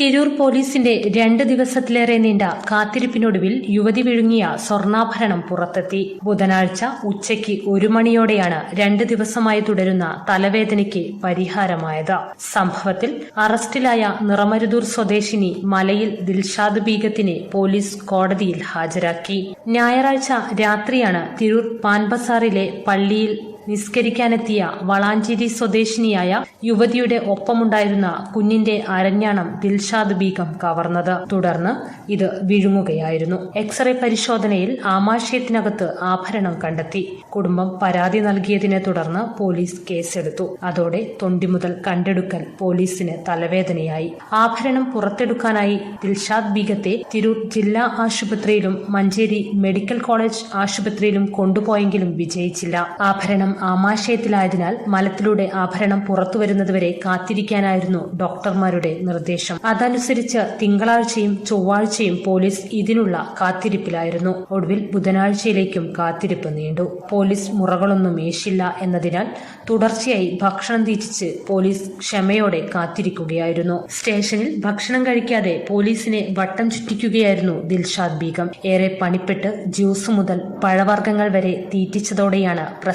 തിരൂർ പോലീസിന്റെ രണ്ട് ദിവസത്തിലേറെ നീണ്ട കാത്തിരിപ്പിനൊടുവിൽ യുവതി വിഴുങ്ങിയ സ്വർണാഭരണം പുറത്തെത്തി. ബുധനാഴ്ച ഉച്ചയ്ക്ക് ഒരു മണിയോടെയാണ് രണ്ട് ദിവസമായി തുടരുന്ന തലവേദനയ്ക്ക് പരിഹാരമായത്. സംഭവത്തിൽ അറസ്റ്റിലായ നിറമരുതൂർ സ്വദേശിനി മലയിൽ ദിൽഷാദ് ബീഗത്തിനെ പോലീസ് കോടതിയിൽ ഹാജരാക്കി. ഞായറാഴ്ച രാത്രിയാണ് തിരൂർ പാൻബസാറിലെ പള്ളിയിൽ നിസ്കരിക്കാനെത്തിയ വളാഞ്ചേരി സ്വദേശിനിയായ യുവതിയുടെ ഒപ്പമുണ്ടായിരുന്ന കുഞ്ഞിന്റെ അരഞ്ഞാണം ദിൽഷാദ് ബീഗം കവർന്നത്. തുടർന്ന് ഇത് വിഴുങ്ങുകയായിരുന്നു. എക്സ്റേ പരിശോധനയിൽ ആമാശയത്തിനകത്ത് ആഭരണം കണ്ടെത്തി. കുടുംബം പരാതി നൽകിയതിനെ തുടർന്ന് പോലീസ് കേസെടുത്തു. അതോടെ തൊണ്ടി മുതൽ കണ്ടെടുക്കൽ പോലീസിന് തലവേദനയായി. ആഭരണം പുറത്തെടുക്കാനായി ദിൽഷാദ് ബീഗത്തെ തിരൂർ ജില്ലാ ആശുപത്രിയിലും മഞ്ചേരി മെഡിക്കൽ കോളേജ് ആശുപത്രിയിലും കൊണ്ടുപോയെങ്കിലും വിജയിച്ചില്ല. ആഭരണം ആമാശയത്തിലായതിനാൽ മലത്തിലൂടെ ആഭരണം പുറത്തുവരുന്നതുവരെ കാത്തിരിക്കാനായിരുന്നു ഡോക്ടർമാരുടെ നിർദ്ദേശം. അതനുസരിച്ച് തിങ്കളാഴ്ചയും ചൊവ്വാഴ്ചയും പോലീസ് ഇതിനുള്ള കാത്തിരിപ്പിലായിരുന്നു. ഒടുവിൽ ബുധനാഴ്ചയിലേക്കും കാത്തിരിപ്പ് നീണ്ടു. പോലീസ് മുറകളൊന്നും ഏശില്ല എന്നതിനാൽ തുടർച്ചയായി ഭക്ഷണം തീറ്റിച്ച് പോലീസ് ക്ഷമയോടെ കാത്തിരിക്കുകയായിരുന്നു. സ്റ്റേഷനിൽ ഭക്ഷണം കഴിക്കാതെ പോലീസിനെ വട്ടം ചുറ്റിക്കുകയായിരുന്നു ദിൽഷാദ് ബീഗം. ഏറെ പണിപ്പെട്ട് ജ്യൂസ് മുതൽ പഴവർഗങ്ങൾ വരെ തീറ്റിച്ചതോടെയാണ്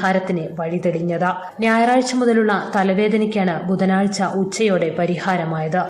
പ്രശ്നപരിഹാരത്തിന് വഴിതെളിഞ്ഞത്. ഞായറാഴ്ച മുതലുള്ള തലവേദനയ്ക്കാണ് ബുധനാഴ്ച ഉച്ചയോടെ പരിഹാരമായത്.